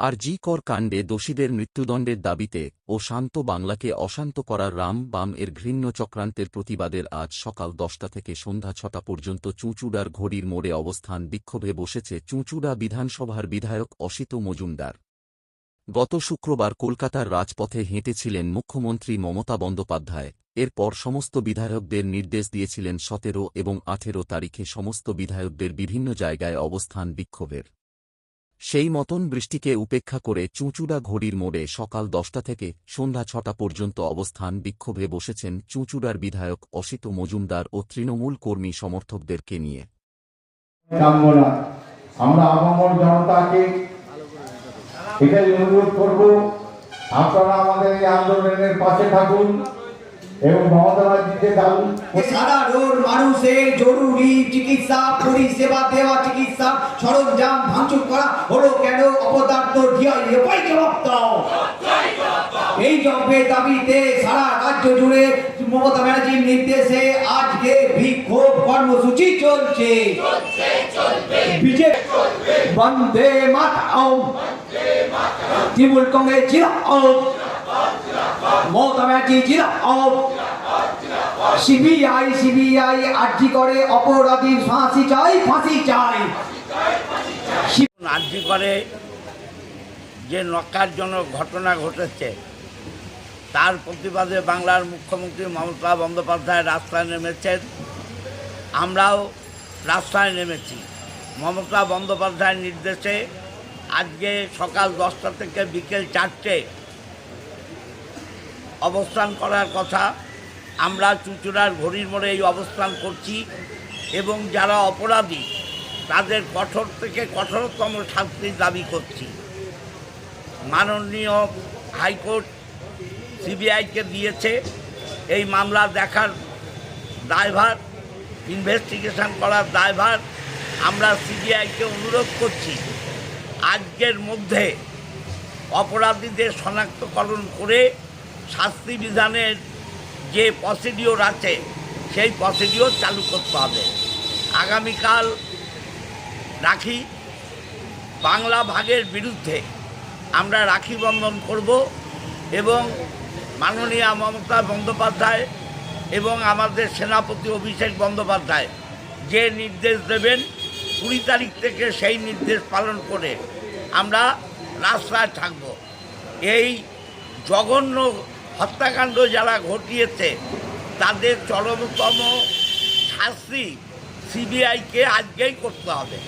আর জি কর কাণ্ডে দোষীদের মৃত্যুদণ্ডের দাবিতে ও শান্ত বাংলাকে অশান্ত করার রাম বাম এর ঘৃণ্য চক্রান্তের প্রতিবাদের আজ সকাল দশটা থেকে সন্ধ্যা ছটা পর্যন্ত চুঁচুড়ার ঘড়ির মোড়ে অবস্থান বিক্ষোভে বসেছে চুঁচুড়া বিধানসভার বিধায়ক অসিত মজুমদার। গত শুক্রবার কলকাতার রাজপথে হেঁটেছিলেন মুখ্যমন্ত্রী মমতা বন্দ্যোপাধ্যায়। এরপর সমস্ত বিধায়কদের নির্দেশ দিয়েছিলেন সতেরো এবং আঠেরো তারিখে সমস্ত বিধায়কদের বিভিন্ন জায়গায় অবস্থান বিক্ষোভের। সেই মতন বৃষ্টিকে উপেক্ষা করে চুঁচুড়া ঘড়ির মোড়ে সকাল দশটা থেকে সন্ধ্যা ছটা পর্যন্ত অবস্থান বিক্ষোভে বসেছেন চুঁচুড়ার বিধায়ক অসিত মজুমদার ও তৃণমূল কর্মী সমর্থকদেরকে নিয়ে। আমরা জনতাকে এটাই অনুরোধ আপনারা আমাদের এই আন্দোলনের পাশে থাকুন। এবং মমতা ব্যানার্জিকে দাবি সাধারণ মানুষের জরুরি চিকিৎসা, পরিষেবা দেওয়া, চিকিৎসা, সরঞ্জাম ভাঙচুর করা হলো কেন? অপদার্থ এই দাবিতে সারা রাজ্য জুড়ে মমতা ব্যানার্জির নির্দেশে আজকে বিক্ষোভ কর্মসূচি চলছে। BJP Vande Mataram. Trinamool Congress Mamata Banerjee gherao CBI CBI আর্জি করে অপরাধীর ফাঁসি চাই ফাঁসি চাই। আর্জি করে যে নক্কারজনক ঘটনা ঘটেছে, তার প্রতিবাদে বাংলার মুখ্যমন্ত্রী মমতা বন্দ্যোপাধ্যায় রাস্তায় নেমেছেন। আমরাও রাস্তায় নেমেছি। মমতা বন্দ্যোপাধ্যায়ের নির্দেশে আজকে সকাল দশটা থেকে বিকেল চারটে অবস্থান করার কথা, আমরা চুচুড়ার ঘড়ির মোড়ে এই অবস্থান করছি এবং যারা অপরাধী, তাদের কঠোর থেকে কঠোরতম শাস্তির দাবি করছি। মাননীয় হাইকোর্ট সিবিআইকে দিয়েছে এই মামলা দেখার দায়ভার ইনভেস্টিগেশন করার দায়ভার। আমরা সিবিআইকে অনুরোধ করছি, আজকের মধ্যে অপরাধীদের শনাক্তকরণ করে শাস্তি বিধানের যে প্রসিডিওর আছে, সেই প্রসিডিওর চালু করতে হবে। আগামীকাল রাখি বাংলা ভাগের বিরুদ্ধে আমরা রাখি বন্ধন করব এবং মাননীয় মমতা বন্দ্যোপাধ্যায় এবং আমাদের সেনাপতি অভিষেক বন্দ্যোপাধ্যায় যে নির্দেশ দেবেন, কুড়ি তারিখ থেকে সেই নির্দেশ পালন করে আমরা রাস্তায় থাকব। এই জঘন্য হত্যাকাণ্ড যারা ঘটিয়েছে তাদের চরমতম শাস্তি সিবিআইকে আজকেই করতে হবে।